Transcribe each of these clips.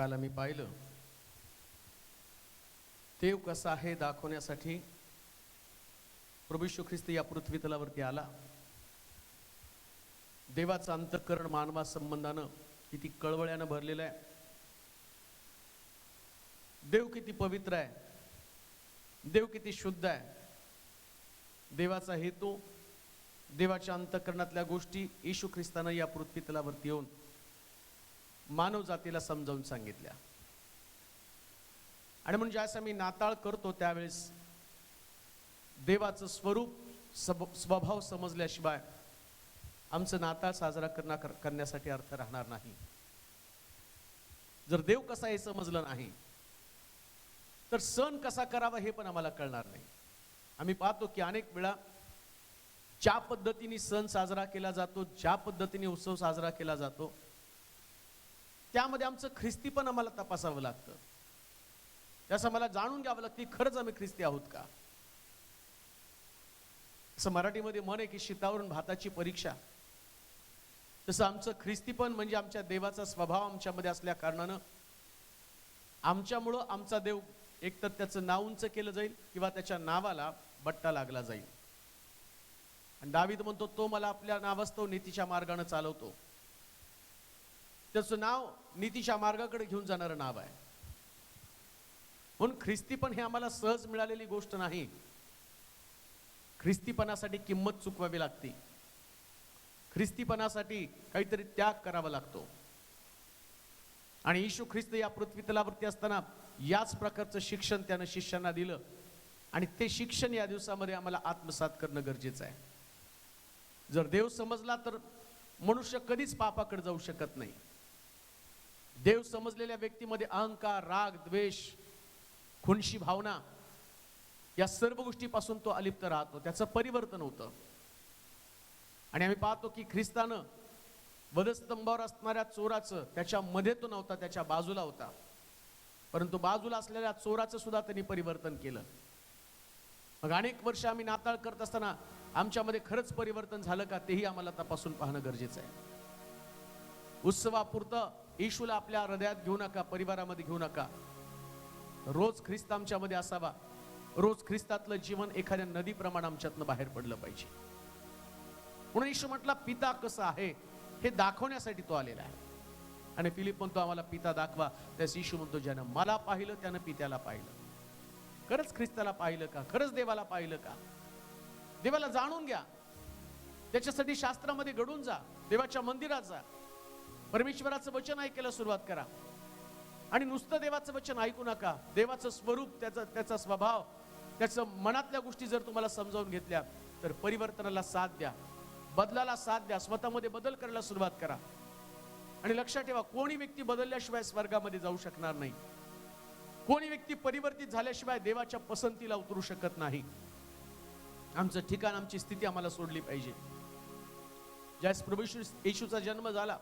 काल आम्ही पाहिलं. देव कसा आहे दाखवण्यासाठी प्रभू ख्रिस्त या पृथ्वीतलावरती आला. देवाचं अंतःकरण मानवा संबंधानं किती कळवळ्यानं भरलेलं आहे. देव किती पवित्र आहे. देव किती शुद्ध आहे. देवाचा हेतू देवाच्या अंतःकरणातल्या गोष्टी येशू ख्रिस्तानं या पृथ्वीतलावरती येऊन मानव जातीला समजावून सांगितल्या. आणि म्हणून ज्यावेळेस आम्ही नाताळ करतो त्यावेळेस देवाचं स्वरूप सब स्वभाव समजल्याशिवाय आमचं नाताळ साजरा करण्या करण्यासाठी अर्थ राहणार नाही. जर देव कसा हे समजलं नाही तर सण कसा करावा हे पण आम्हाला कळणार नाही. आम्ही पाहतो की अनेक वेळा ज्या पद्धतीने सण साजरा केला जातो ज्या पद्धतीने उत्सव साजरा केला जातो त्यामध्ये आमचं ख्रिस्ती पण आम्हाला तपासावं लागतं. त्याचं मला जाणून घ्यावं लागतं की खरंच आम्ही ख्रिस्ती आहोत का? असं मराठीमध्ये म्हण आहे की शीतावरून भाताची परीक्षा. तसं आमचं ख्रिस्तीपण म्हणजे आमच्या देवाचा स्वभाव आमच्यामध्ये असल्या कारणानं आमच्यामुळं आमचा देव एकतर त्याचं नाव उंच केलं जाईल किंवा त्याच्या नावाला बट्टा लागला जाईल. आणि दावीद म्हणतो तो मला आपल्या नावास्तव नीतीच्या मार्गाने चालवतो. त्याचं नाव नितीशा मार्गाकडे घेऊन जाणारं नाव आहे. म्हणून ख्रिस्तीपण हे आम्हाला सहज मिळालेली गोष्ट नाही. ख्रिस्तीपणासाठी किंमत चुकवावी लागते. ख्रिस्तीपणासाठी काहीतरी त्याग करावा लागतो. आणि येशू ख्रिस्त या पृथ्वीतलावरती असताना याच प्रकारचं शिक्षण त्यानं शिष्यांना दिलं. आणि ते शिक्षण या दिवसामध्ये आम्हाला आत्मसात करणं गरजेचं आहे. जर देव समजला तर मनुष्य कधीच पापाकडे जाऊ शकत नाही. देव समजलेल्या व्यक्तीमध्ये अहंकार राग द्वेष खुनशी भावना या सर्व गोष्टीपासून तो अलिप्त राहतो. त्याचं परिवर्तन होतं. आणि आम्ही पाहतो की ख्रिस्तानं वधस्तंभावर असणाऱ्या चोराचं त्याच्या मध्ये तो नव्हता त्याच्या बाजूला होता. परंतु बाजूला असलेल्या चोराचं सुद्धा त्यांनी परिवर्तन केलं. मग अनेक वर्ष आम्ही नाताळ करत असताना आमच्यामध्ये खरंच परिवर्तन झालं का तेही आम्हाला तपासून पाहणं गरजेचं आहे. उत्सवापुरतं येशूला आपल्या हृदयात घेऊ नका परिवारामध्ये घेऊ नका. रोज ख्रिस्त आमच्यामध्ये असावा. रोज ख्रिस्तातलं जीवन एखाद्या नदीप्रमाणे आमच्यातनं बाहेर पडलं पाहिजे. म्हणून येशू म्हटला पिता कसा आहे हे दाखवण्यासाठी तो आलेला आहे. आणि फिलिप म्हणतो आम्हाला पिता दाखवा. त्यास येशू म्हणतो ज्यानं मला पाहिलं त्यानं पित्याला पाहिलं. खरंच ख्रिस्ताला पाहिलं का? खरंच देवाला पाहिलं का? देवाला जाणून घ्या. त्याच्यासाठी शास्त्रामध्ये घडून जा. देवाच्या मंदिरात जा. परमेश्वराचं वचन ऐकायला सुरुवात करा. आणि नुसतं देवाचं वचन ऐकू नका. देवाचं स्वरूप त्याचा त्याचा स्वभाव त्याचं मनातल्या गोष्टी जर तुम्हाला समजावून घेतल्या तर परिवर्तनाला साथ द्या. बदलाला साथ द्या. स्वतःमध्ये बदल करायला सुरुवात करा. आणि लक्षात ठेवा कोणी व्यक्ती बदलल्याशिवाय स्वर्गामध्ये जाऊ शकणार नाही. कोणी व्यक्ती परिवर्तित झाल्याशिवाय देवाच्या पसंतीला उतरू शकत नाही. आमचं ठिकाण आमची स्थिती आम्हाला सोडली पाहिजे. ज्यास प्रभू येशूचा जन्म झाला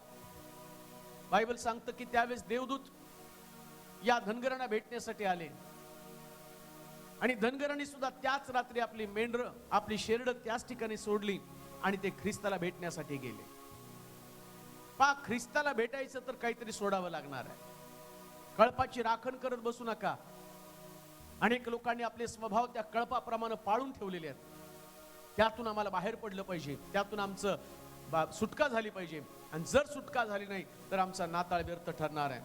बायबल सांगतं की त्यावेळेस देवदूत या धनगरांना भेटण्यासाठी आले. आणि धनगरांनी सुद्धा त्याच रात्री आपली मेंढर आपली शेरड त्याच ठिकाणी सोडली आणि ते ख्रिस्ताला भेटण्यासाठी गेले. पा ख्रिस्ताला भेटायचं तर काहीतरी सोडावं लागणार आहे. कळपाची राखण करत बसू नका. अनेक लोकांनी आपले स्वभाव त्या कळपाप्रमाणे पाळून ठेवलेले आहेत. त्यातून आम्हाला बाहेर पडलं पाहिजे. त्यातून आमचं बा- सुटका झाली पाहिजे. आणि जर सुटका झाली नाही तर आमचा नाताळ व्यर्थ ठरणार आहे.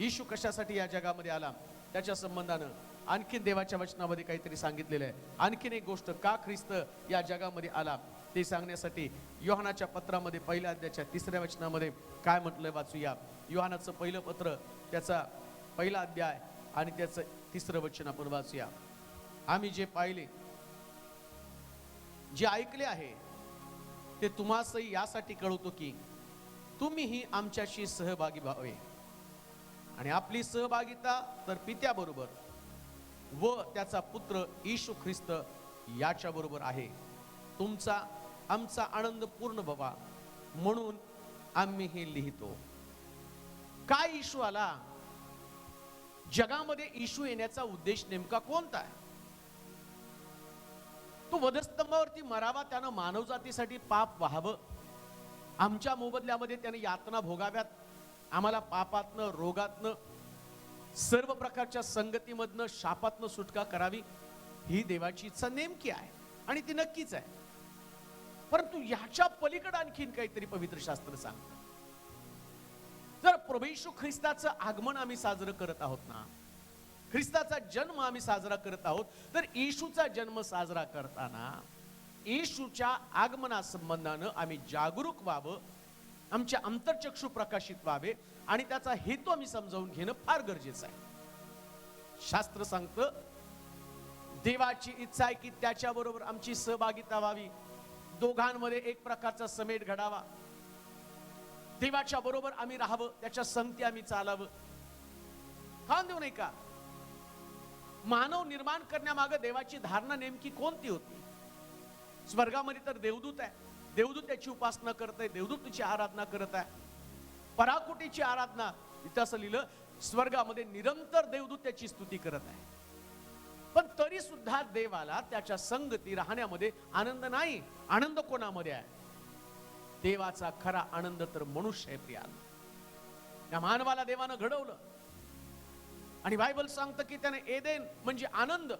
येशू कशासाठी या जगामध्ये आला? त्याच्या संबंधानं. आणखीन देवाच्या वचनामध्ये काहीतरी सांगितलेलं आहे. आणखीन एक गोष्ट का ख्रिस्त या जगामध्ये आला? ते सांगण्यासाठी योहानाच्या पत्रामध्ये पहिल्या अध्यायाच्या तिसऱ्या वचनामध्ये काय म्हटलंय वाचूया. योहानाचं पहिलं पत्र त्याचा पहिला अध्याय आणि त्याचं तिसरं वचन आपण वाचूया. आम्ही जे पाहिले जे ऐकले आहे ते तुम्हासही यासाठी कळवतो की तुम्हीही आमच्याशी सहभागी व्हावे. आणि आपली सहभागिता तर पित्याबरोबर व त्याचा पुत्र येशू ख्रिस्त याच्याबरोबर आहे. तुमचा आमचा आनंद पूर्ण व्हावा म्हणून आम्ही हे लिहितो. काय इशू आला? जगामध्ये इशू येण्याचा उद्देश नेमका कोणता आहे? तो वधस्तंभावरती मरावा त्यानं मानवजातीसाठी पाप व्हावं. आमच्या मोबदल्यामध्ये त्याने यातना भोगाव्यात. आम्हाला पापातनं रोगातनं सर्व प्रकारच्या संगतीमधनं शापातनं सुटका करावी. ही देवाची इच्छा नेमकी आहे आणि ती नक्कीच आहे. परंतु ह्याच्या पलीकडे आणखीन काहीतरी पवित्र शास्त्र सांगतं. जर प्रभेशू ख्रिस्ताचं आगमन आम्ही साजरं करत आहोत ना ख्रिस्ताचा जन्म आम्ही साजरा करत आहोत. तर येशूचा जन्म साजरा करताना येशूच्या आगमनासंबंधानं आम्ही जागरूक व्हावं आमच्या अंतर्चक्षु प्रकाशित व्हावे आणि त्याचा हेतू आम्ही समजावून घेणं फार गरजेचं आहे. शास्त्र सांगतं देवाची इच्छा आहे की त्याच्याबरोबर आमची सहभागिता व्हावी. दोघांमध्ये एक प्रकारचा समेट घडावा. देवाच्या बरोबर आम्ही राहावं त्याच्या संगती आम्ही चालावं. का देऊ नाही का मानव निर्माण करण्यामागे देवाची धारणा नेमकी कोणती होती? स्वर्गामध्ये तर देवदूत आहे. देवदूत त्याची उपासना करत आहे देवदूतची आराधना करत आहे पराकुटीची आराधना इथं असं लिहिलं स्वर्गामध्ये निरंतर देवदूत त्याची स्तुती करत आहे. पण तरी सुद्धा देवाला त्याच्या संगती राहण्यामध्ये आनंद नाही. आनंद कोणामध्ये आहे? देवाचा खरा आनंद तर मनुष्य आहे प्रिया. या मानवाला देवानं घडवलं. आणि बायबल सांगतं की त्याने एदेन म्हणजे आनंद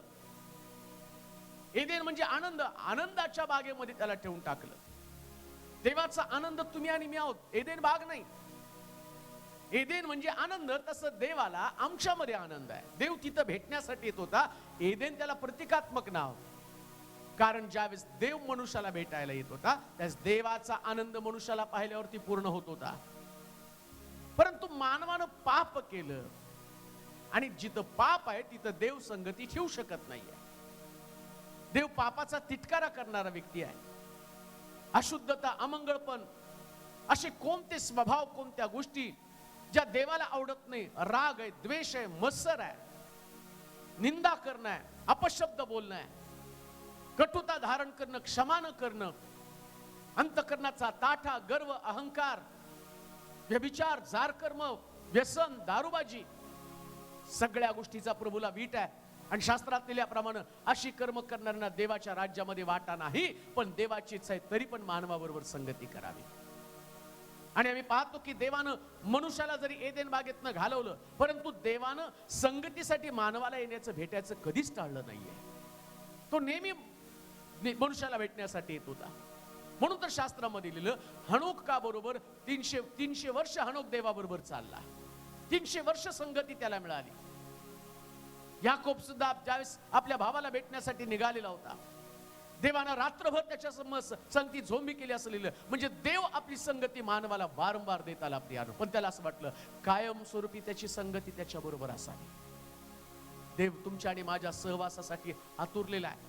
एदेन म्हणजे आनंद आनंदाच्या बागेमध्ये त्याला ठेवून टाकलं. देवाचा आनंद तुम्ही आणि मी आहोत एदेन बाग नाही. एदेन म्हणजे आनंद तसं देवाला आमच्यामध्ये आनंद आहे. देव तिथं भेटण्यासाठी येत होता. एदेन त्याला प्रतिकात्मक नाव. कारण ज्यावेळेस देव मनुष्याला भेटायला येत होता त्यास देवाचा आनंद मनुष्याला पाहिल्यावरती पूर्ण होत होता. परंतु मानवानं पाप केलं. आणि जिथं पाप आहे तिथं देव संगती ठेवू शकत नाहीये. देव पापाचा तिटकारा करणारा व्यक्ती आहे. अशुद्धता अमंगळपण असे कोणते स्वभाव कोणत्या गोष्टी ज्या देवाला आवडत नाही? राग आहे द्वेष आहे मत्सर आहे. निंदा करणं आहे अपशब्द बोलणं आहे. कटुता धारण करणं क्षमा न करणं अंतकरणाचा ताठा गर्व अहंकार व्यभिचार जारकर्म व्यसन दारूबाजी सगळ्या गोष्टीचा प्रभूला वीट आहे. आणि शास्त्रात लिहिल्याप्रमाणे अशी कर्म करणाऱ्यांना देवाच्या राज्यामध्ये वाटा नाही पण देवाची इच्छा आहे तरी पण मानवाबरोबर संगती करावी. आणि आम्ही पाहतो की देवानं मनुष्याला जरी एदेन बागेतनं घालवलं परंतु देवानं संगतीसाठी मानवाला येण्याचं भेटायचं कधीच टाळलं नाहीये. तो नेहमी मनुष्याला भेटण्यासाठी येत होता. म्हणून तर शास्त्रामध्ये लिहिलं हणोक का बरोबर? तीनशे तीनशे वर्ष हणोक देवाबरोबर चालला. तीनशे वर्ष संगती त्याला मिळाली. याकोब सुद्धा ज्यावेळेस आपल्या भावाला भेटण्यासाठी निघालेला होता. देवानं रात्रभर त्याच्या संगती झोंबी केली असं लिहिलं म्हणजे देव आपली संगती मानवाला वारंवार देत आला प्रियानो पण त्याला असं वाटलं कायमस्वरूपी त्याची संगती त्याच्या बरोबर असावी. देव तुमच्या आणि माझ्या सहवासासाठी आतुरलेला आहे.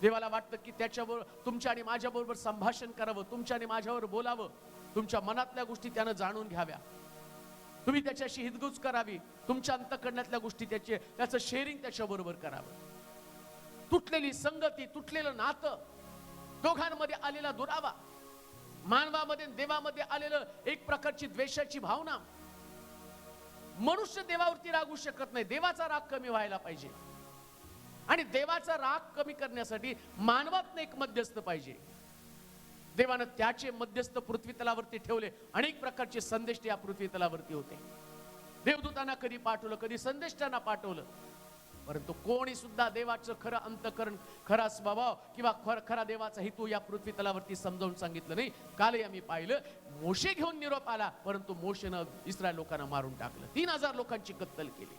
देवाला वाटतं की त्याच्याबरोबर तुमच्या आणि माझ्या बरोबर संभाषण करावं तुमच्या आणि माझ्यावर बोलावं तुमच्या मनातल्या गोष्टी त्यानं जाणून घ्याव्या. तुम्ही त्याच्याशी हितगुज करावी. तुमच्या अंतकरणातल्या गोष्टी त्याचे त्याचं शेअरिंग त्याच्याबरोबर करावं. तुटलेली संगती तुटलेलं नातं दोघांमध्ये आलेला दुरावा मानवामध्ये देवामध्ये आलेलं एक प्रकारची द्वेषाची भावना. मनुष्य देवावरती रागू शकत नाही. देवाचा राग कमी व्हायला पाहिजे. आणि देवाचा राग कमी करण्यासाठी मानवात एक मध्यस्थ पाहिजे. देवानं त्याचे मध्यस्थ पृथ्वी तलावरती ठेवले. अनेक प्रकारचे संदेश या पृथ्वी तलावरती होते. देवदूतांना कधी पाठवलं कधी संदेष्टांना पाठवलं. परंतु कोणी सुद्धा देवाचं खरं अंतकरण खरा स्वभाव किंवा खर- खरा देवाचा हेतू या पृथ्वी तलावरती समजावून सांगितलं नाही. कालही आम्ही पाहिलं मोशे घेऊन निरोप आला परंतु मोशेनं इस्रायल लोकांना मारून टाकलं. तीन हजार लोकांची कत्तल केली.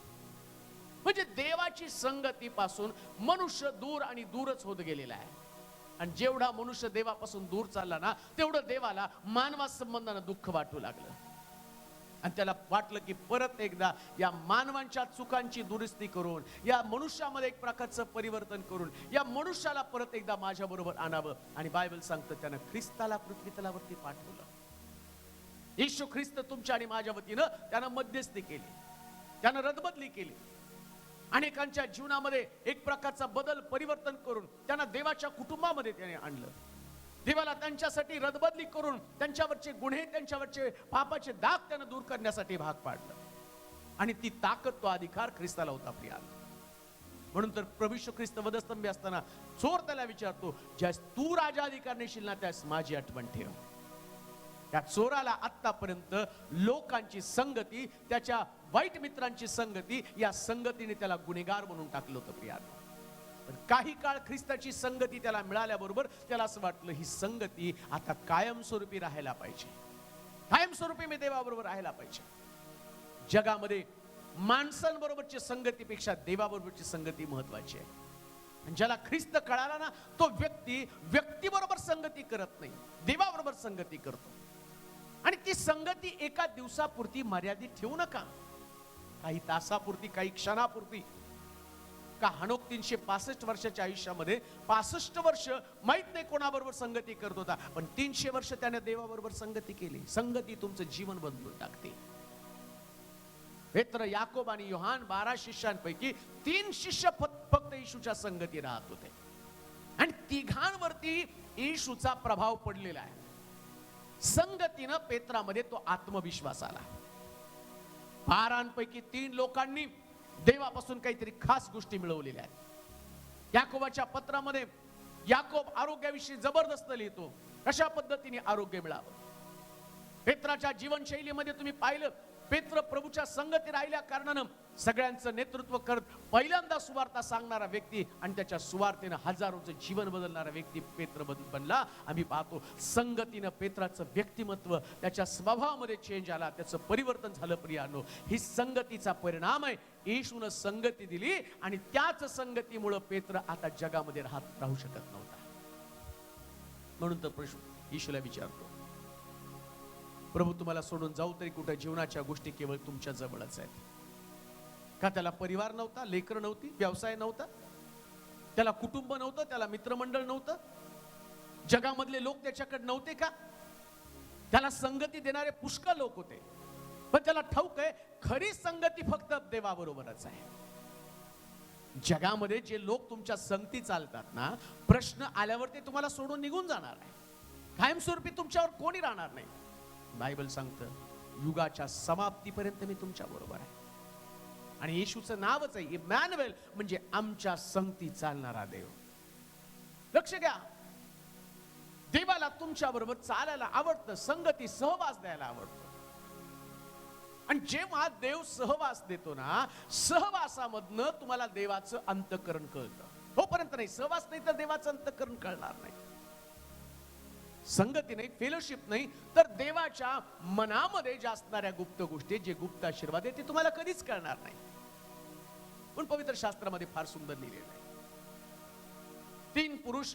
म्हणजे देवाची संगतीपासून मनुष्य दूर आणि दूरच होत गेलेला आहे. आणि जेवढा मनुष्य देवापासून दूर चालला ना तेवढं देवाला मानवा संबंधानं दुःख वाटू लागलं. आणि त्याला वाटलं की परत एकदा या मानवांच्या चुकांची दुरुस्ती करून या मनुष्यामध्ये एक प्रकारचं परिवर्तन करून या मनुष्याला परत एकदा माझ्याबरोबर आणावं. आणि बायबल सांगतं त्यानं ख्रिस्ताला पृथ्वी तलावरती पाठवलं. येशू ख्रिस्त तुमच्या आणि माझ्या वतीनं त्यानं मध्यस्थी केली. त्यानं रदबदली केली. अनेकांच्या जीवनामध्ये एक प्रकारचा बदल परिवर्तन करून त्यांना देवाच्या कुटुंबामध्ये त्याने आणलं. देवाला त्यांच्यासाठी रदबदली करून त्यांच्यावरचे गुन्हे त्यांच्यावरचे पापाचे दाग त्यानं दूर करण्यासाठी भाग पाडलं. आणि ती ताकद तो अधिकार ख्रिस्ताला होता प्रिया म्हणून तर प्रभू ख्रिस्त वधस्तंभी असताना चोर त्याला विचारतो ज्यास तू राजा अधिकार नेशील ना त्यास माझी आठवण ठेव. त्या चोराला आत्तापर्यंत लोकांची संगती त्याच्या वाईट मित्रांची संगती या संगतीने त्याला गुन्हेगार म्हणून टाकलं होतं प्रिया पण काही काळ ख्रिस्ताची संगती त्याला मिळाल्याबरोबर त्याला असं वाटलं ही संगती आता कायमस्वरूपी राहायला पाहिजे. कायमस्वरूपी मी देवाबरोबर राहायला पाहिजे. जगामध्ये माणसांबरोबरची संगतीपेक्षा देवाबरोबरची संगती महत्वाची आहे. आणि ज्याला ख्रिस्त कळाला ना तो व्यक्ती व्यक्तीबरोबर संगती करत नाही देवाबरोबर संगती करतो. आणि ती संगती एका दिवसापुरती मर्यादित ठेवू नका. काही तासापुरती काही क्षणापुरती. का हणोक तीनशे पासष्ट वर्षाच्या आयुष्यामध्ये पासष्ट वर्ष माहीत नाही कोणाबरोबर संगती करत होता पण तीनशे वर्ष त्याने देवाबरोबर संगती केली. संगती तुमचं जीवन बदलून टाकते. पेत्र याकोब आणि योहान बारा शिष्यांपैकी तीन शिष्य फक्त फक्त येशूच्या संगती राहत होते. आणि तिघांवरती येशूचा प्रभाव पडलेला आहे. संगतीनं पेत्रामध्ये तो आत्मविश्वास आला. बारांपैकी तीन लोकांनी देवापासून काहीतरी खास गोष्टी मिळवलेल्या आहेत. याकोबाच्या पत्रामध्ये याकोब आरोग्याविषयी जबरदस्त लिहितो. कशा पद्धतीने आरोग्य मिळावं? पेत्राच्या जीवनशैलीमध्ये तुम्ही पाहिलं पेत्र प्रभूच्या संगती राहिल्या कारणानं सगळ्यांचं नेतृत्व करत पहिल्यांदा सुवार्ता सांगणारा व्यक्ती आणि त्याच्या सुवार्तेनं हजारोचं जीवन बदलणारा व्यक्ती पेत्र बदल बनला. आम्ही पाहतो संगतीनं पेत्राचं व्यक्तिमत्व त्याच्या स्वभावामध्ये चेंज आला. त्याचं परिवर्तन झालं प्रियानो. ही संगतीचा परिणाम आहे. येशून संगती दिली आणि त्याच संगतीमुळं पेत्र आता जगामध्ये राहत राहू शकत नव्हता. म्हणून तर प्रश्न येशूला विचारतो प्रभू तुम्हाला सोडून जाऊ तरी कुठं जीवनाच्या गोष्टी केवळ तुमच्या जवळच आहेत. का त्याला परिवार नव्हता लेकर नव्हती व्यवसाय नव्हता? त्याला कुटुंब नव्हतं त्याला मित्रमंडळ नव्हतं? जगामधले लोक त्याच्याकडे नव्हते का? त्याला संगती देणारे पुष्कळ लोक होते. पण त्याला ठाऊक आहे खरी संगती फक्त देवाबरोबरच आहे. जगामध्ये जे लोक तुमच्या संगती चालतात ना प्रश्न आल्यावर ते तुम्हाला सोडून निघून जाणार आहे. कायमस्वरूपी तुमच्यावर कोणी राहणार नाही. बायबल सांगतं युगाच्या समाप्तीपर्यंत मी तुमच्या बरोबर आहे. आणि येशूचं नावच आहे इमॅन्युएल म्हणजे आमच्या संगती चालणारा देव. लक्ष घ्या देवाला तुमच्या बरोबर चालायला आवडतं संगती सहवास द्यायला आवडतं. आणि जेव्हा देव सहवास देतो ना सहवासामधनं तुम्हाला देवाचं अंतकरण कळतं. तोपर्यंत नाही सहवास नाही तर देवाचं अंतकरण कळणार नाही. संगती नाही फेलोशिप नाही तर देवाच्या मनामध्ये ज्या असणाऱ्या गुप्त गोष्टी जे गुप्त आशीर्वाद आहे ते तुम्हाला कधीच कळणार नाही. पण पवित्र शास्त्रामध्ये फार सुंदर लिहिलेलं आहे. तीन पुरुष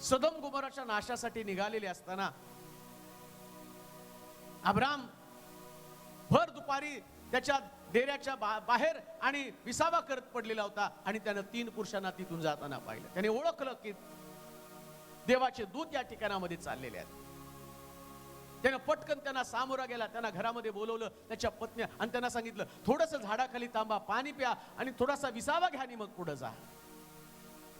सदम गुमराच्या नाशासाठी निघालेले असताना अब्राम भर दुपारी त्याच्या डेऱ्याच्या बा- बाहेर आणि विसावा करत पडलेला होता आणि त्यानं तीन पुरुषांना तिथून जाताना पाहिलं. त्याने ओळखलं की देवाचे दूत या ठिकाणामध्ये चाललेले आहेत. त्यानं पटकन त्यांना सामोरा गेला त्यांना घरामध्ये बोलवलं त्याच्या पत्नी आणि त्यांना सांगितलं थोडस झाडाखाली थांबा पाणी प्या आणि थोडासा विसावा घ्या आणि मग पुढे जा.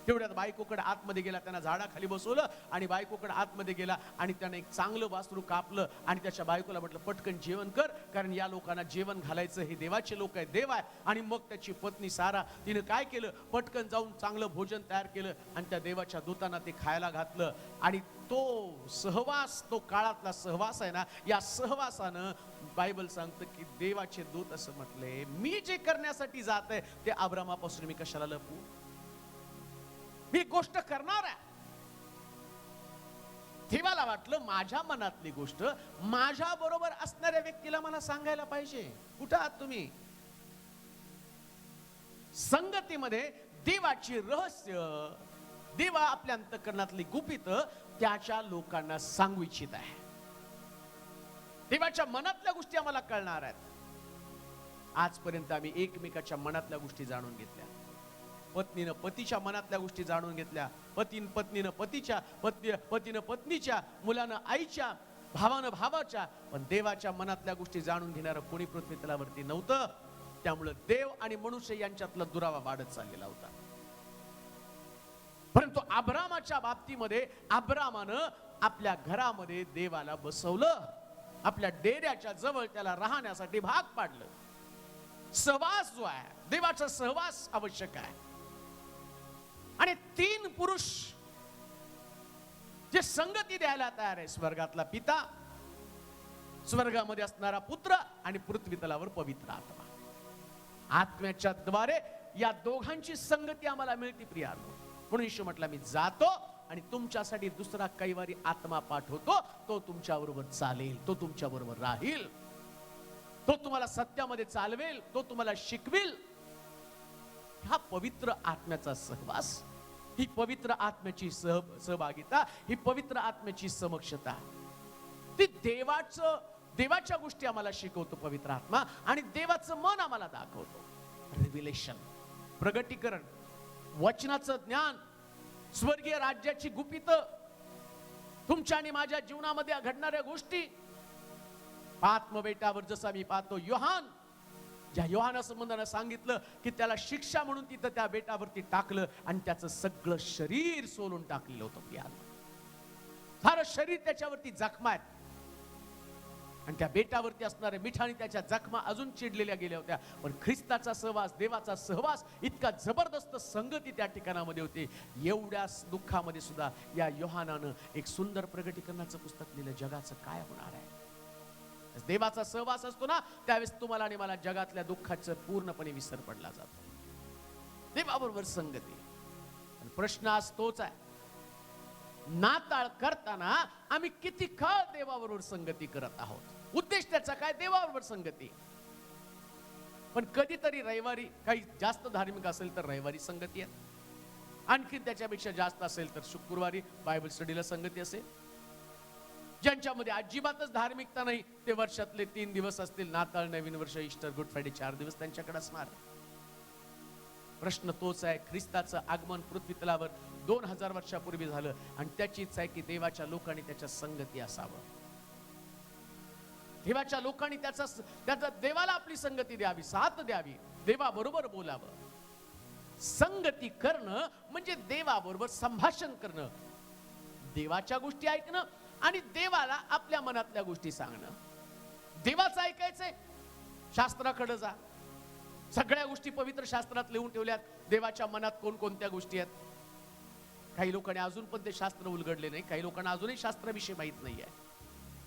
तेवढ्यात बायकोकडे आतमध्ये गेला त्यांना झाडाखाली बसवलं आणि बायकोकडे आतमध्ये गेला आणि त्याने एक चांगलं वासरू कापलं आणि त्याच्या बायकोला म्हटलं पटकन जेवण कर कारण या लोकांना जेवण घालायचं हे देवाचे लोक आहे देव आहे. आणि मग त्याची पत्नी सारा तिने काय केलं? पटकन जाऊन चांगलं भोजन तयार केलं आणि त्या देवाच्या दूतांना ते खायला घातलं. आणि तो सहवास तो काळातला सहवास आहे ना या सहवासानं बायबल सांगतं की देवाचे दूत असं म्हटले मी जे करण्यासाठी जात आहे ते आब्रामापासून मी कशाला लपू ही गोष्ट करणार आहे. देवाला वाटलं माझ्या मनातली गोष्ट माझ्या बरोबर असणाऱ्या व्यक्तीला मला सांगायला पाहिजे. कुठं आहात तुम्ही? संगतीमध्ये देवाची रहस्य देवा आपल्या अंतकरणातली गुपित त्याच्या लोकांना सांगू इच्छित आहे. देवाच्या मनातल्या गोष्टी आम्हाला कळणार आहेत. आजपर्यंत आम्ही एकमेकाच्या मनातल्या गोष्टी जाणून घेतल्या. पत्नीनं पतीच्या मनातल्या गोष्टी जाणून घेतल्या. पतीन पत्नीनं पतीच्या पत्नी पतीनं पत्नीच्या मुलानं आईच्या भावानं भावाच्या पण देवाच्या मनातल्या गोष्टी जाणून घेणारं कोणी पृथ्वी तलावरती नव्हतं. त्यामुळं देव आणि मनुष्य यांच्यातला दुरावा वाढत चाललेला होता. परंतु आब्रामाच्या बाबतीमध्ये आब्रामानं आपल्या घरामध्ये देवाला बसवलं. आपल्या डेऱ्याच्या जवळ त्याला राहण्यासाठी भाग पाडलं. सहवास जो आहे देवाचा सहवास आवश्यक आहे. आणि तीन पुरुष जे संगती द्यायला तयार आहे स्वर्गातला पिता स्वर्गामध्ये असणारा पुत्र आणि पृथ्वी तलावर पवित्र आत्मा. आत्म्याच्या द्वारे या दोघांची संगती आम्हाला मिळते प्रियानो म्हणून येशू म्हटला मी जातो आणि तुमच्यासाठी दुसरा कैवारी आत्मा पाठवतो. तो तुमच्या बरोबर चालेल तो तुमच्या बरोबर राहील. तो तुम्हाला सत्यामध्ये चालवेल तो तुम्हाला शिकवेल हा पवित्र आत्म्याचा सहवास ही पवित्र आत्म्याची सह सहभागिता ही पवित्र आत्म्याची समक्षता. ती देवाचं देवाच्या गोष्टी आम्हाला शिकवतो पवित्र आत्मा आणि देवाचं मन आम्हाला दाखवतो. रिव्हिलेशन प्रगटीकरण वचनाचं ज्ञान स्वर्गीय राज्याची गुपित तुमच्या आणि माझ्या जीवनामध्ये घडणाऱ्या गोष्टी. आत्मबेटावर जसं मी पाहतो योहान ज्या योहाना संबंधानं सांगितलं की त्याला शिक्षा म्हणून तिथं त्या बेटावरती टाकलं आणि त्याचं सगळं शरीर सोलून टाकलेलं होतं याला सारं शरीर त्याच्यावरती जखमा आहेत. आणि त्या बेटावरती असणाऱ्या मिठाने त्याच्या जखमा अजून चिडलेल्या गेल्या होत्या. पण ख्रिस्ताचा सहवास देवाचा सहवास इतका जबरदस्त संगती त्या ठिकाणामध्ये होते. एवढ्या दुःखामध्ये सुद्धा या योहानानं एक सुंदर प्रगटीकरणाचं पुस्तक लिहिलं. जगाचं काय होणार आहे? देवाचा सहवास असतो ना त्यावेळेस तुम्हाला आणि मला जगातल्या दुःखाचं पूर्णपणे विसर पडला जातो. देवाबरोबर संगती आणि प्रश्न आज तोच आहे. नाताळ करताना आम्ही किती काळ देवाबरोबर संगती करत आहोत? उद्देश त्याचा काय? देवाबरोबर संगती. पण कधीतरी रविवारी काही जास्त धार्मिक असेल तर रविवारी संगती आहे. आणखी त्याच्यापेक्षा जास्त असेल तर शुक्रवारी बायबल स्टडीला संगती असेल. ज्यांच्यामध्ये अजिबातच धार्मिकता नाही ते वर्षातले तीन दिवस असतील. नाताळ नवीन वर्ष इस्टर गुड फ्रायडे चार दिवस त्यांच्याकडे असणार. प्रश्न तोच आहे ख्रिस्ताचं आगमन पृथ्वी तलावर दोन हजार वर्षापूर्वी झालं आणि त्याचीच आहे की देवाच्या लोकांनी त्याच्या संगती असावं. देवाच्या लोकांनी त्याचा त्याचा देवाला आपली संगती द्यावी साथ द्यावी देवाबरोबर बोलावं. संगती करणं म्हणजे देवाबरोबर संभाषण करणं. देवाच्या गोष्टी ऐकणं आणि देवाला आपल्या मनातल्या गोष्टी सांगणं. देवाचं ऐकायचंय शास्त्राकडे जा. सगळ्या गोष्टी पवित्र शास्त्रात लिहून ठेवल्यात देवाच्या मनात कोणकोणत्या गोष्टी आहेत? काही लोकांनी अजून पण ते शास्त्र उलगडले नाही काही लोकांना अजूनही शास्त्राविषयी माहीत नाही आहे.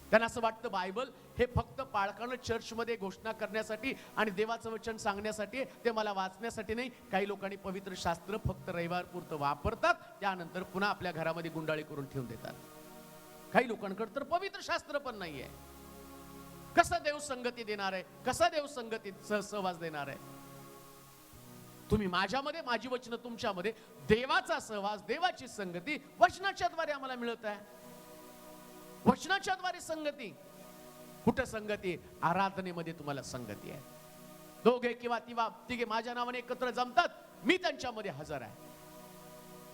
त्यांना असं वाटतं बायबल हे फक्त पाळकानं चर्चमध्ये घोषणा करण्यासाठी आणि देवाचं वचन सांगण्यासाठी ते मला वाचण्यासाठी नाही. काही लोकांनी पवित्र शास्त्र फक्त रविवारपुरतं वापरतात त्यानंतर पुन्हा आपल्या घरामध्ये गुंडाळी करून ठेवून देतात. काही लोकांकडे तर पवित्र शास्त्र पण नाहीये. कसा देव संगती देणार आहे? कसा देव संगतीत सहवास देणार आहे? तुम्ही माझ्यामध्ये माझी वचनं तुमच्यामध्ये देवाचा सहवास देवाची संगती वचनाच्या द्वारे आम्हाला मिळत आहे. वचनाच्या द्वारे संगती. कुठं संगती? आराधनेमध्ये तुम्हाला संगती आहे. दोघे किंवा तिवा तिघे माझ्या नावाने एकत्र जमतात मी त्यांच्यामध्ये हजर आहे.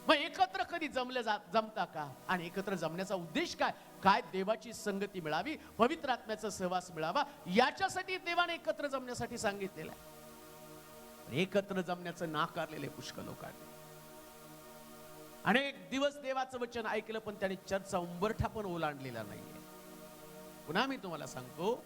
मग एकत्र कधी जमले जात जमता का? आणि एकत्र जमण्याचा उद्देश काय? काय देवाची संगती मिळावी? पवित्र आत्म्याचा सहवास मिळावा? याच्यासाठी देवाने एकत्र जमण्यासाठी सांगितलेलं आहे. एकत्र जमण्याचं नाकारलेले पुष्कळ लोकांनी. अनेक दिवस देवाचं वचन ऐकलं पण त्याने चर्चा उंबरठा पण ओलांडलेला नाहीये. पुन्हा मी तुम्हाला सांगतो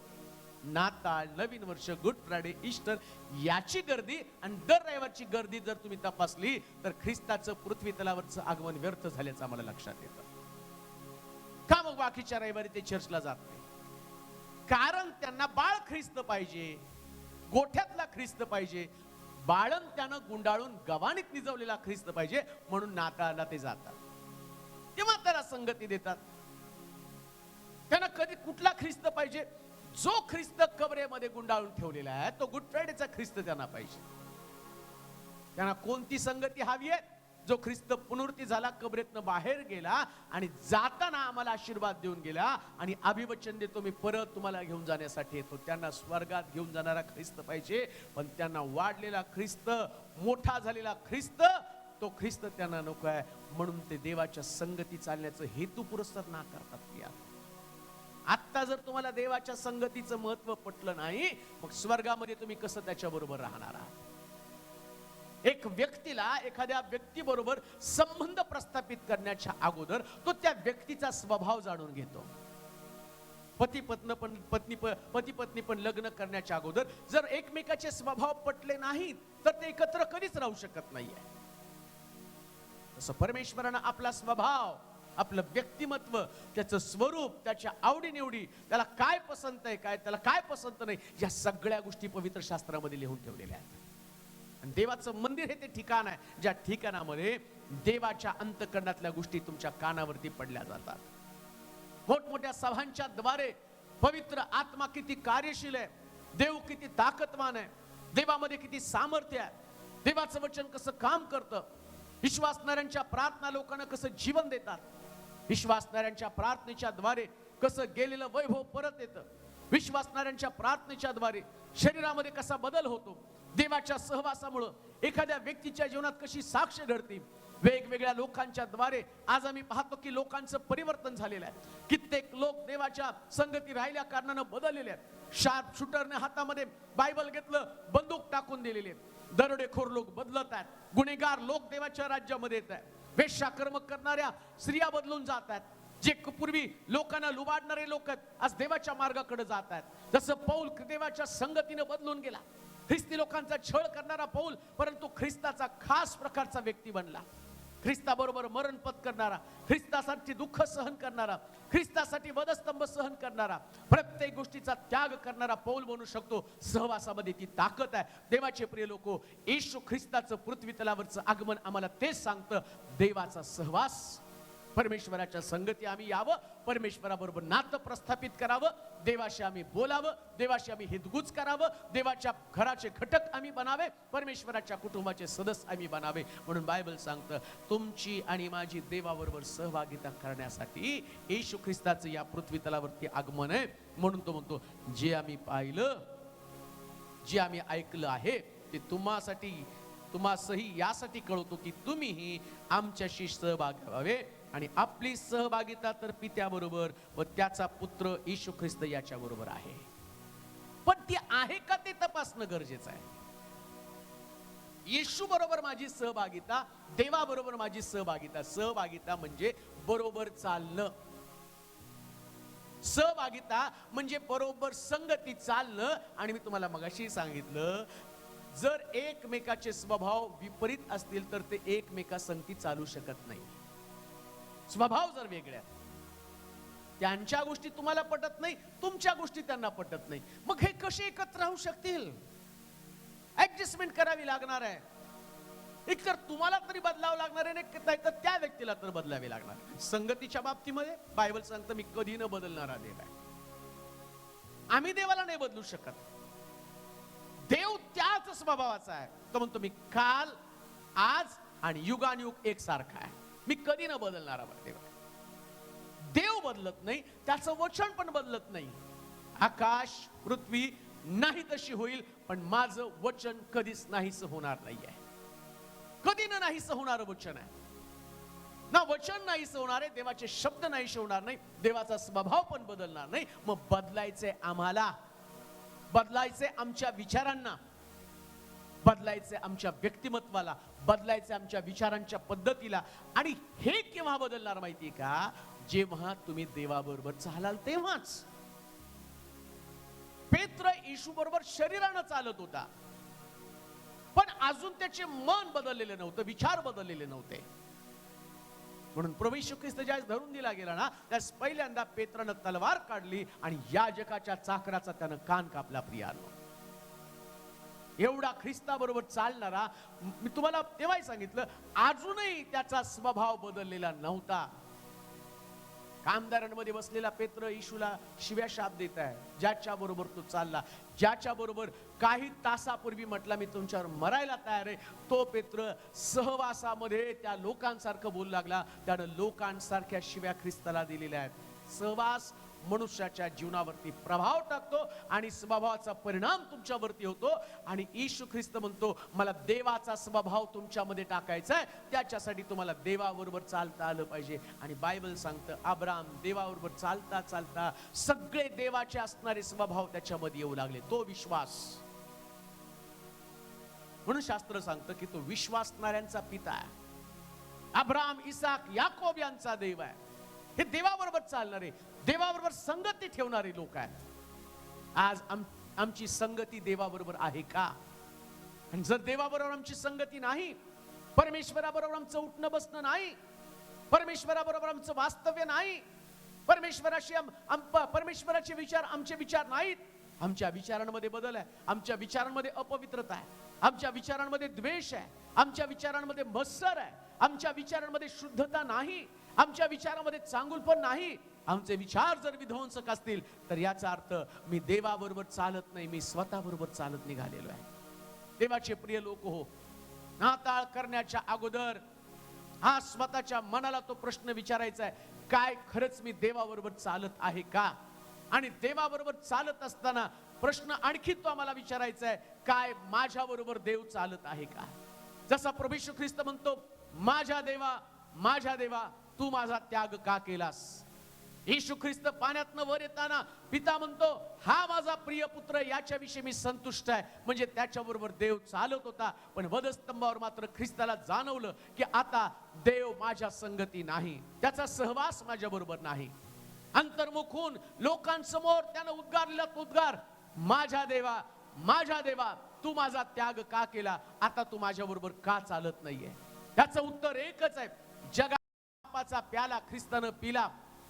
नाताळ नवीन वर्ष गुड फ्रायडे इस्टर याची गर्दी आणि दर रविवारची गर्दी जर तुम्ही तपासली तर ख्रिस्ताचं पृथ्वी तलावरचं आगमन व्यर्थ झाल्याचं आम्हाला लक्षात येतं. का मग बाकीच्या रविवारी ते चर्चला जात नाही? कारण त्यांना बाळ ख्रिस्त पाहिजे गोठ्यातला ख्रिस्त पाहिजे बाळण त्यानं गुंडाळून गवाणीत निजवलेला ख्रिस्त पाहिजे म्हणून नाताळाला ते जातात. तेव्हा त्याला संगती देतात. त्यांना कधी कुठला ख्रिस्त पाहिजे? जो ख्रिस्त कबरेमध्ये गुंडाळून ठेवलेला आहे तो गुड फ्रायडेचा ख्रिस्त त्यांना पाहिजे. त्यांना कोणती संगती हवी आहे? जो ख्रिस्त पुनर्ती झाला कबरेतनं बाहेर गेला आणि जाताना आम्हाला आशीर्वाद देऊन गेला आणि अभिवचन देतो मी परत तुम्हाला घेऊन जाण्यासाठी येतो. त्यांना स्वर्गात घेऊन जाणारा ख्रिस्त पाहिजे पण त्यांना वाढलेला ख्रिस्त मोठा झालेला ख्रिस्त तो ख्रिस्त त्यांना नको आहे. म्हणून ते देवाच्या संगती चालण्याचं हेतुपुरस्सर ना करतात या आत्ता जर तुम्हाला देवाच्या संगतीचं महत्त्व पटलं नाही मग स्वर्गामध्ये तुम्ही कसं त्याच्या बरोबर राहणार आहात? एक व्यक्तीला एखाद्या व्यक्तीबरोबर संबंध प्रस्थापित करण्याच्या अगोदर तो त्या व्यक्तीचा स्वभाव जाणून घेतो. पती पत्न पण पत्नी पती पत्नी पण लग्न करण्याच्या अगोदर जर एकमेकाचे स्वभाव पटले नाहीत तर ते एकत्र कधीच राहू शकत नाहीये. तसं परमेश्वरानं आपला स्वभाव आपलं व्यक्तिमत्व त्याचं स्वरूप त्याच्या आवडीनिवडी त्याला काय पसंत आहे काय त्याला काय पसंत नाही या सगळ्या गोष्टी पवित्र शास्त्रामध्ये लिहून ठेवलेल्या आहेत. आणि देवाचं मंदिर हे ते ठिकाण आहे ज्या ठिकाणामध्ये देवाच्या अंतकरणातल्या गोष्टी तुमच्या कानावरती पडल्या जातात. मोठमोठ्या सभांच्या द्वारे पवित्र आत्मा किती कार्यशील आहे देव किती ताकदवान आहे देवामध्ये किती सामर्थ्य आहे देवाचं वचन कसं काम करतं विश्वासणाऱ्यांच्या प्रार्थना लोकांना कसं जीवन देतात? विश्वासणाऱ्यांच्या प्रार्थनेच्या द्वारे कसं गेलेलं वैभव परत येतं? विश्वासणाऱ्यांच्या प्रार्थनेच्या द्वारे शरीरामध्ये कसा बदल होतो? देवाच्या सहवासामुळं एखाद्या व्यक्तीच्या जीवनात कशी साक्ष घडते? वेगवेगळ्या लोकांच्या द्वारे आज आम्ही पाहतो की लोकांचं परिवर्तन झालेलं आहे. कित्येक लोक देवाच्या संगती राहिल्या कारणानं बदललेले आहेत. शार्प शूटरने हातामध्ये बायबल घेतलं बंदूक टाकून दिलेली आहे दरोडेखोर लोक बदलत आहेत. गुन्हेगार लोक देवाच्या राज्यामध्ये येत आहेत. वेश्याकर्म करणाऱ्या स्त्रिया बदलून जात आहेत. जे पूर्वी लोकांना लुबाडणारे लोक आहेत आज देवाच्या मार्गाकडे जात आहेत. जसं पौल देवाच्या संगतीनं बदलून गेला. ख्रिस्ती लोकांचा छळ करणारा पौल परंतु ख्रिस्ताचा खास प्रकारचा व्यक्ती बनला. ख्रिस्ताबरोबर मरण पत्करणारा ख्रिस्तासाठी दुःख सहन करणारा ख्रिस्तासाठी वधस्तंभ सहन करणारा प्रत्येक गोष्टीचा त्याग करणारा पौल म्हणू शकतो. सहवासामध्ये ती ताकद आहे. देवाचे प्रिय लोक येशू ख्रिस्ताचं पृथ्वी तलावरचं आगमन आम्हाला तेच सांगतं. देवाचा सहवास परमेश्वराच्या संगती आम्ही यावं परमेश्वराबरोबर नातं प्रस्थापित करावं देवाशी आम्ही बोलावं देवाशी आम्ही हितगुज करावं देवाच्या घराचे घटक आम्ही बनावे परमेश्वराच्या कुटुंबाचे सदस्य आम्ही बनावे. म्हणून बायबल सांगतं तुमची आणि माझी देवाबरोबर सहभागिता करण्यासाठी येशू ख्रिस्ताचं या पृथ्वी तलावरती आगमन आहे. म्हणून तो म्हणतो जे आम्ही पाहिलं जे आम्ही ऐकलं आहे ते तुम्हासाठी तुम्हासही यासाठी कळवतो की तुम्हीही आमच्याशी सहभाग व्हावे. आणि आपली सहभागिता तर पित्याबरोबर व त्याचा पुत्र येशू ख्रिस्त याच्या बरोबर आहे. पण ती आहे का ते तपासणं गरजेचं आहे? येशू बरोबर माझी सहभागिता देवाबरोबर माझी सहभागिता. सहभागिता म्हणजे बरोबर चालणं. सहभागिता म्हणजे बरोबर संगती चालणं. आणि मी तुम्हाला मगाशी सांगितलं जर एकमेकाचे स्वभाव विपरीत असतील तर ते एकमेका संगती चालू शकत नाही. स्वभाव जर वेगळे त्यांच्या गोष्टी तुम्हाला पटत नाही तुमच्या गोष्टी त्यांना पटत नाही. मग हे कसे एकत्र राहू शकतील? ऍडजस्टमेंट करावी लागणार आहे. एक तर तुम्हाला तरी बदलावं लागणार आहे नाही तर त्या व्यक्तीला तर बदलावे लागणार. संगतीच्या बाबतीमध्ये बायबल सांगतं मी कधी न बदलणारा देव आहे. आम्ही देवाला नाही बदलू शकत. देव त्याच स्वभावाचा आहे. तो म्हणतो मी काल आज आणि युगानयुग एक सारखा आहे. मी कधी न बदलणारा देव. देव बदलत नाही त्याचं वचन पण बदलत नाही. आकाश पृथ्वी नाही तशी होईल पण माझं वचन कधीच नाहीच होणार नाही आहे कधी ना नाहीस होणार वचन आहे. ना वचन नाहीस होणार आहे देवाचे शब्द नाहीच होणार नाही देवाचा स्वभाव पण बदलणार नाही. मग बदलायचे आम्हाला. बदलायचे आमच्या विचारांना. बदलायचे आमच्या व्यक्तिमत्वाला बदलायचे आमच्या विचारांच्या पद्धतीला. आणि हे केव्हा बदलणार माहितीये का? जेव्हा तुम्ही देवाबरोबर चालाल तेव्हाच. पेत्र येशू बरोबर शरीरानं चालत होता. पण अजून त्याचे मन बदललेले नव्हतं विचार बदललेले नव्हते. म्हणून प्रवेश ख्रिस्त ज्यास धरून दिला गेला ना त्यास पहिल्यांदा पेत्रानं तलवार काढली आणि याजकाच्या चाकराचा त्यानं कान कापला प्रियानो. एवढा ख्रिस्ताबरोबर चालणारा मी तुम्हाला तेव्हाही सांगितलं अजूनही त्याचा स्वभाव बदललेला नव्हता. कामदारांमध्ये बसलेला पेत्र इशूला शिव्या शाप देत आहे. ज्याच्या बरोबर तो चालला ज्याच्या बरोबर काही तासापूर्वी म्हटला मी तुमच्यावर मरायला तयार आहे. तो पेत्र सहवासामध्ये त्या लोकांसारखं बोलू लागला. त्यानं लोकांसारख्या शिव्या ख्रिस्ताला दिलेल्या आहेत. सहवास मनुष्याच्या जीवनावरती प्रभाव टाकतो आणि स्वभावाचा परिणाम तुमच्यावरती होतो. आणि येशू ख्रिस्त म्हणतो मला देवाचा स्वभाव तुमच्यामध्ये टाकायचा आहे. त्याच्यासाठी तुम्हाला देवाबरोबर चालता आलं पाहिजे. आणि बायबल सांगतं आब्राम देवाबरोबर चालता चालता सगळे देवाचे असणारे स्वभाव त्याच्यामध्ये येऊ लागले. तो विश्वास. म्हणून शास्त्र सांगतं की तो विश्वासणाऱ्यांचा पिता आहे. अब्राम इसाक याकोब यांचा देव आहे. हे देवाबरोबर चालणारे देवाबरोबर संगती ठेवणारे लोक आहेत. आज आम आमची संगती देवाबरोबर आहे का? आणि जर देवाबरोबर आमची संगती नाही परमेश्वराबरोबर आमचं उठणं बसणं नाही परमेश्वराबरोबर आमचं वास्तव्य नाही परमेश्वराशी आम- परमेश्वराचे विचार आमचे विचार नाहीत. आमच्या विचारांमध्ये बदल आहे. आमच्या विचारांमध्ये अपवित्रता आहे. आमच्या विचारांमध्ये द्वेष आहे. आमच्या विचारांमध्ये मत्सर आहे. आमच्या विचारांमध्ये शुद्धता नाही. आमच्या विचारामध्ये चांगुलपण नाही. आमचे विचार जर विध्वंसक असतील तर याचा अर्थ मी देवाबरोबर चालत नाही मी स्वतःबरोबर चालत निघालेलो आहे. देवाचे प्रिय लोक हो नाताळ करण्याच्या अगोदर हा स्वतःच्या मनाला तो प्रश्न विचारायचा आहे काय खरंच मी देवाबरोबर चालत आहे का? आणि देवाबरोबर चालत असताना प्रश्न आणखी तो आम्हाला विचारायचा आहे काय माझ्याबरोबर देव चालत आहे का? जसा प्रभू ख्रिस्त म्हणतो माझ्या देवा माझ्या देवा तू माझा त्याग का केलास? येशू ख्रिस्त पाण्यातनं वर येताना पिता म्हणतो हा माझा प्रिय पुत्र याच्याविषयी मी संतुष्ट आहे. म्हणजे त्याच्याबरोबर देव चालत होता पण वधस्तंभावर मात्र ख्रिस्ताला जाणवलं की आता देव माझ्या संगती नाही. त्याचा सहवास माझ्या बरोबर नाही. अंतर्मुख होऊन लोकांसमोर त्यानं उद्गारलेला तो उद्गार माझ्या देवा माझ्या देवा तू माझा त्याग का केला? आता तू माझ्याबरोबर का चालत नाहीये? त्याचं उत्तर एकच आहे. जगा पापाचा प्याला ख्रिस्तानं पिला.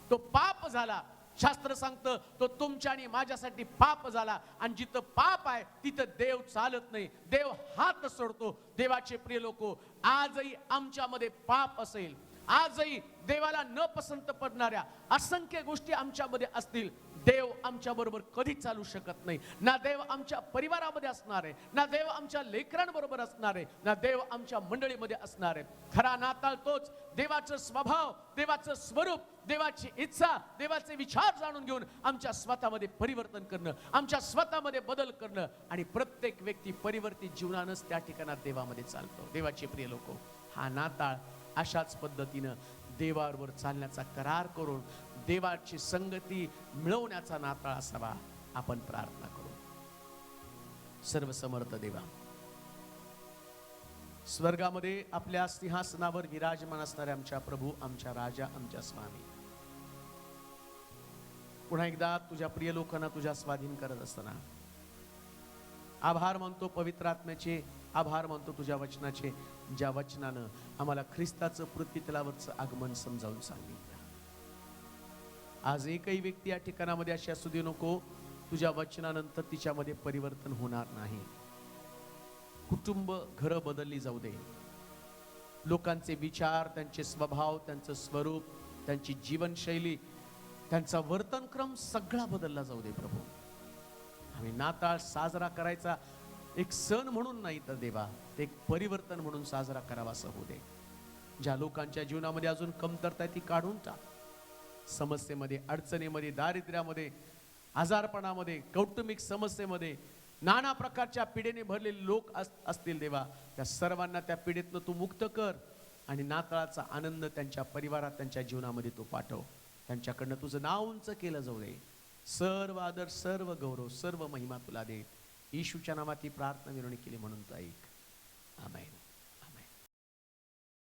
तो पाप झाला. शास्त्र सांगतं तो तुमच्या आणि माझ्यासाठी पाप झाला. आणि जिथं पाप आहे तिथं देव चालत नाही. देव हात सोडतो. देवाचे प्रिय लोक आजही आमच्यामध्ये पाप असेल. आजही देवाला न पसंत पडणाऱ्या असंख्य गोष्टी आमच्यामध्ये असतील. देव आमच्या बरोबर कधी चालू शकत नाही. ना देव आमच्या परिवारामध्ये असणार आहे. ना देव आमच्या लेकरांबरोबर असणार आहे. ना देव आमच्या मंडळीमध्ये असणार आहे. खरा नाताळ तोच. देवाचं स्वभाव देवाचं स्वरूप देवाची इच्छा देवाचे विचार जाणून घेऊन आमच्या स्वतःमध्ये परिवर्तन करणं आमच्या स्वतःमध्ये बदल करणं आणि प्रत्येक व्यक्ती परिवर्तित जीवनानंच त्या ठिकाणात देवामध्ये चालतो. देवाचे प्रिय लोक हा नाताळ अशाच पद्धतीनं देवावर चालण्याचा करार करून देवाची संगती मिळवण्याचा नाताळ असावा आपण प्रार्थना करू. सर्व समर्थ देवा स्वर्गामध्ये आपल्या सिंहासनावर विराजमान असणारे आमच्या प्रभू आमच्या राजा आमच्या स्वामी. पुन्हा एकदा तुझ्या प्रिय लोकांना तुझ्या स्वाधीन करत असताना आभार मानतो पवित्र आत्म्याचे आभार मानतो तुझ्या वचनाचे. ज्या वचनानं आम्हाला ख्रिस्ताचं पृथ्वीतलावरचं आगमन समजावून सांगितलं. आज एकही व्यक्ती या ठिकाणामध्ये अशी असू दे नको तुझ्या वचनानंतर तिच्यामध्ये परिवर्तन होणार नाही. कुटुंब घरं बदलली जाऊ दे. लोकांचे विचार त्यांचे स्वभाव त्यांचं स्वरूप त्यांची जीवनशैली त्यांचा वर्तनक्रम सगळा बदलला जाऊ दे प्रभू. आम्ही नाताळ साजरा करायचा एक सण म्हणून नाही तर देवा ते एक परिवर्तन म्हणून साजरा करावा असं होऊ दे. ज्या लोकांच्या जीवनामध्ये अजून कमतरता आहे ती काढून टाक. समस्येमध्ये अडचणीमध्ये दारिद्र्यामध्ये आजारपणामध्ये कौटुंबिक समस्येमध्ये नाना प्रकारच्या पिढीने भरलेले लोक अस- असतील देवा. त्या सर्वांना त्या पिढीतनं तू मुक्त कर आणि नाताळाचा आनंद त्यांच्या परिवारात त्यांच्या जीवनामध्ये तू पाठव. त्यांच्याकडनं तुझं नाव उंच केलं जाऊ दे. सर्व आदर सर्व गौरव सर्व महिमा तुला दे येशूच्या नावात ही प्रार्थना विनवणी केली म्हणून तो ऐक. आमेन.